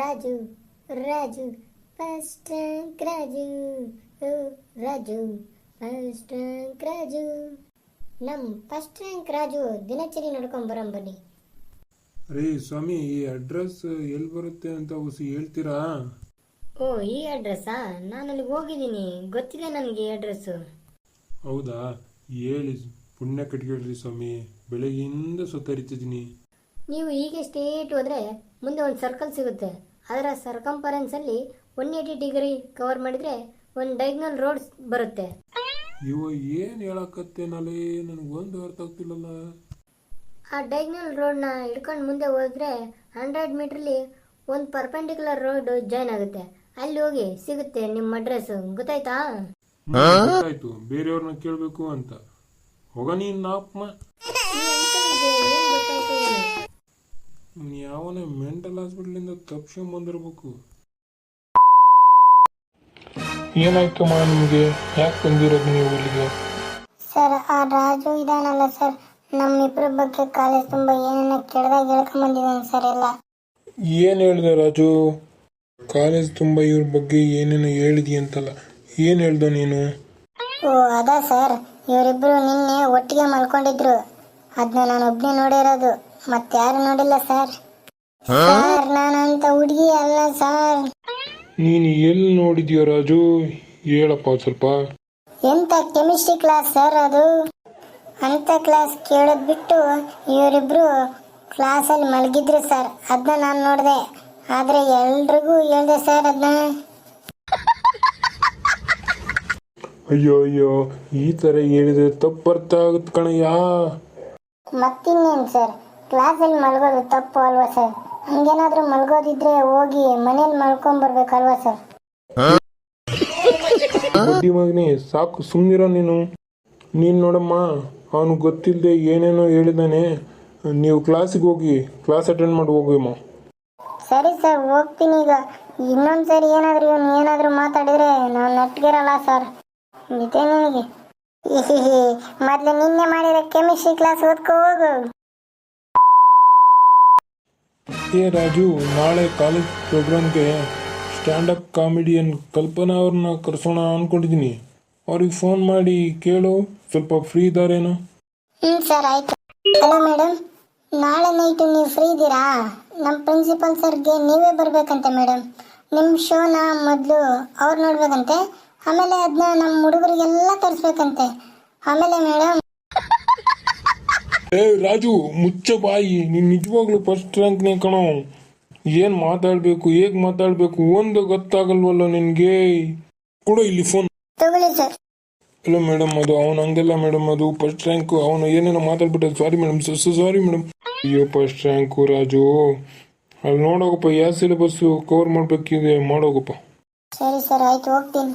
Raju Raju first rank Raju oh, Raju first rank Raju. ನಮ್ first rank Raju ದಿನಚರಿ ನೋಡ್ಕೊಂಡ್ ಬರೋಣ ಬನ್ನಿ. ರೀ ಸ್ವಾಮಿ ಈ ಅಡ್ರೆಸ್ ಎಲ್ಲಿ ಬರುತ್ತೆ ಅಂತ ಉಸಿ ಹೇಳ್ತೀರಾ? ಓ ಈ ಅಡ್ರೆಸ್ಸಾ ನಾನು ಅಲ್ಲಿಗೆ ಹೋಗಿದ್ದೀನಿ. ಗೊತ್ತಿದೆ ನನಗೆ ಈ ಅಡ್ರೆಸ್ಸು ಹೌದಾ? ಹೇಳಿ ಪುಣ್ಯ ಕಟ್ಕೊಳ್ರಿ ಸ್ವಾಮಿ. ಬೆಳಗ್ಗೆಯಿಂದ ಸುತ್ತರಿತಿದ್ದೀನಿ. ನೀವು ಹೀಗೆ ಸ್ಟೇಟ್ ಹೋದರೆ ಮುಂದೆ ಒಂದು ಸರ್ಕಲ್ ಸಿಗುತ್ತೆ. ಅದರ ಸರ್ಕಂಫರೆನ್ಸಲ್ಲಿ ಒನ್ ಏಯ್ಟಿ ಡಿಗ್ರಿ ಕವರ್ ಮಾಡಿದರೆ ಒಂದು ಡೈಗ್ನಲ್ ರೋಡ್ಸ್ ಬರುತ್ತೆ. ಇವ ಏನು ಹೇಳಕತ್ತೇನಲ್ಲಿ ನನಗೆ ಒಂದು ಅರ್ಥ ಆಗ್ತಿಲ್ಲಲ್ಲ. ಆ ಡೈಗ್ನಲ್ ರೋಡ್ನ ಹಿಡ್ಕೊಂಡು ಮುಂದೆ ಹೋದ್ರೆ ಹಂಡ್ರೆಡ್ ಮೀಟ್ರಲ್ಲಿ ಒಂದು ಪರ್ಪೆಂಡಿಕ್ಯುಲರ್ ರೋಡ್ ಜಾಯ್ನ್ ಆಗುತ್ತೆ. ಅಲ್ಲಿ ಹೋಗಿ ಸಿಗುತ್ತೆ ನಿಮ್ಮ ಅಡ್ರೆಸ್ ಗೊತ್ತಾಯ್ತಾ? ಗೊತ್ತಾಯ್ತು. ಬೇರೆಯವ್ರನ್ನ ಕೇಳಬೇಕು ಅಂತ. ಹೋಗ ನೀನ್ ನಾಪ್ಮ ಈ ಅಂಕಲ್ಗೆ ಏನ್ ಗೊತ್ತಾಯ್ತು ಏನು? ಯಾವನೇ ಮೆಂಟಲ್ ಹಾಸ್ಪಿಟ್ಲಿಂದ ತಪ್ಸ್ಕೊಂಡ್ ಬಂದಿರ್ಬೇಕು. ಮಾ ನಿಮಗೆ? ಯಾಕೆ ಬಂದಿರೋದು ನೀವು ಇಲ್ಲಿಗೆ? ಸರ್ ಆ ರಾಜು ಇದಾನಲ್ಲ ಸರ್. ನಮ್ಮಿಬ್ಬರ ಬಗ್ಗೆ ಕಾಲೇಜ್ ತುಂಬ ಏನೇನ ಕೆಡ್ದಾಗ ಹೇಳ್ಕೊಂಡ್ ಬಂದಿದ್ದಾನೆ ಸರ್ ಎಲ್ಲ. ಏನು ಹೇಳಿದೆ ರಾಜು? ಕಾಲೇಜ್ ತುಂಬ ಇವ್ರ ಬಗ್ಗೆ ಏನೇನು ಹೇಳಿದಿ ಅಂತಲ್ಲ. ಏನು ಹೇಳ್ದ ನೀನು? ಓ ಅದ ಸರ್. ಇವರಿಬ್ರು ನಿನ್ನೆ ಒಟ್ಟಿಗೆ ಮಲ್ಕೊಂಡಿದ್ರು. ಅದನ್ನ ನಾನು ಒಬ್ಬನೇ ನೋಡಿರೋದು. ಮತ್ತಾರು ನೋಡಿಲ್ಲ ಸರ್. ಸರ್ ನಾನಂತ ಹುಡುಗಿ ಅಲ್ಲ ಸರ್ ನೀನು ಎಲ್ಲಿ ನೋಡಿದ್ಯೋ ರಾಜು? ಹೇಳಪ್ಪ ಸ್ವಲ್ಪ. ಎಂತ ಕೆಮಿಸ್ಟ್ರಿ ಕ್ಲಾಸ್ ಸರ್ ಅದು? ಅಂತ ಕ್ಲಾಸ್ ಕೇಳೋದ್ ಬಿಟ್ಟು ಇವರಿಬ್ರು ಕ್ಲಾಸಲ್ಲಿ ಮಲಗಿದ್ರು ಸರ್ ಅದನ್ನ ನಾನು ನೋಡಿದೆ. ಆದ್ರೆ ಎಲ್ರಿಗೂ ಹೇಳ್ದೆ ಸರ್ ಅದನ್ನ ಅಯ್ಯೋ ಅಯ್ಯೋ ಈ ಥರ ಹೇಳಿದ್ರೆ ತಪ್ಪರ್ಥ ಆಗುತ್ತೆ ಕಣಯ್ಯ. ಮತ್ತಿನ್ನೇನು ಸರ್ ಕ್ಲಾಸಲ್ಲಿ ಮಲಗೋದು ತಪ್ಪು ಅಲ್ವಾ ಸರ್ ಹಂಗೇನಾದ್ರೂ ಮಲ್ಗೋದಿದ್ರೆ ಹೋಗಿ ಮನೇಲಿ ಮಲ್ಕೊಂಡ್ ಬರ್ಬೇಕಲ್ವಾ ಸರ್? ಬಡ್ಡಿ ಮಗನೇ ಸಾಕು ಸುಮ್ಮನಿರೋ ನೀನು. ನೀನು ನೋಡಮ್ಮ ಅವನು ಗೊತ್ತಿಲ್ಲದೆ ಏನೇನೋ ಹೇಳಿದಾನೆ. ನೀವು ಕ್ಲಾಸಿಗೆ ಹೋಗಿ ಕ್ಲಾಸ್ ಅಟೆಂಡ್ ಮಾಡಿ ಹೋಗಿಮ್ಮ ಸರಿ ಸರ್ ಹೋಗ್ತೀನಿ ಈಗ. ಇನ್ನೊಂದ್ಸರಿ ಏನಾದ್ರೂ ಇವನು ಏನಾದ್ರೂ ಮಾತಾಡಿದ್ರೆ ನಾನು ನಟ್ಗಿರಲ್ಲ ಸರ್. ಇದೆ ನಿನಗೆ ಮೊದ್ಲು ನಿನ್ನೆ ಮಾಡಿದ ಕೆಮಿಸ್ಟ್ರಿ ಕ್ಲಾಸ್ ಓದ್ಕೋ ಹೋಗು. ಏ ರಾಜು ನಾಳೆ ಕಾಲೇಜ್ ಪ್ರೋಗ್ರಾಮ್ಗೆ ಸ್ಟ್ಯಾಂಡಪ್ ಕಾಮಿಡಿಯನ್ ಕಲ್ಪನಾ ಅವ್ರನ್ನ ಕರ್ಸೋಣ ಅನ್ಕೊಂಡಿದ್ದೀನಿ. ಅವ್ರಿಗೆ ಫೋನ್ ಮಾಡಿ ಕೇಳು, ಸ್ವಲ್ಪ ಫ್ರೀ ಇದ್ದಾರೇನೋ. ಹ್ಮ್, ಸರ್, ಆಯ್ತು. ಹಲೋ ಮೇಡಮ್ ನಾಳೆ ನೈಟ್ ನೀವು ಫ್ರೀ ಇದ್ದೀರಾ? ನಮ್ಮ ಪ್ರಿನ್ಸಿಪಲ್ ಸರ್ಗೆ ನೀವೇ ಬರಬೇಕಂತೆ ಮೇಡಮ್ ನಿಮ್ಮ ಶೋನ ಮೊದಲು ಅವ್ರು ನೋಡ್ಬೇಕಂತೆ, ಆಮೇಲೆ ಅದನ್ನ ನಮ್ಮ ಹುಡುಗರಿಗೆಲ್ಲ ತರಿಸ್ಬೇಕಂತೆ. ಆಮೇಲೆ ಮೇಡಮ್ ಏ ರಾಜು ಮುಚ್ಚ ಬಾಯಿ. ನೀನ್ ನಿಜವಾಗ್ಲೂ ಫಸ್ಟ್ ರ್ಯಾಂಕ್ನೇ ಕಣೋ. ಏನ್ ಮಾತಾಡ್ಬೇಕು ಹೇಗ್ ಮಾತಾಡ್ಬೇಕು ಒಂದು ಗೊತ್ತಾಗಲ್ವಲ್ಲ ನಿನ್ಗೆ? ಕೊಡು ಇಲ್ಲಿ ಫೋನ್ ತಗೊಳ್ಳಿ ಸರ್ ಇಲ್ಲ ಮೇಡಮ್ ಅದು ಅವನು ಹಂಗೆಲ್ಲ ಮೇಡಮ್ ಅದು ಫಸ್ಟ್ ರ್ಯಾಂಕು ಅವನು ಏನೇನೋ ಮಾತಾಡ್ಬಿಟ್ಟ ಸಾರಿ ಮೇಡಮ್ ಸಾರಿ ಮೇಡಮ್ ಅಯ್ಯೋ ಫಸ್ಟ್ ರ್ಯಾಂಕು ರಾಜು. ಅಲ್ಲಿ ನೋಡೋಗಪ್ಪ ಯಾವ ಸಿಲೆಬಸ್ ಕವರ್ ಮಾಡ್ಬೇಕಿದೆ? ಮಾಡೋಗಪ್ಪ. ಸರಿ ಸರ್ ಆಯ್ತು ಹೋಗ್ತೀನಿ.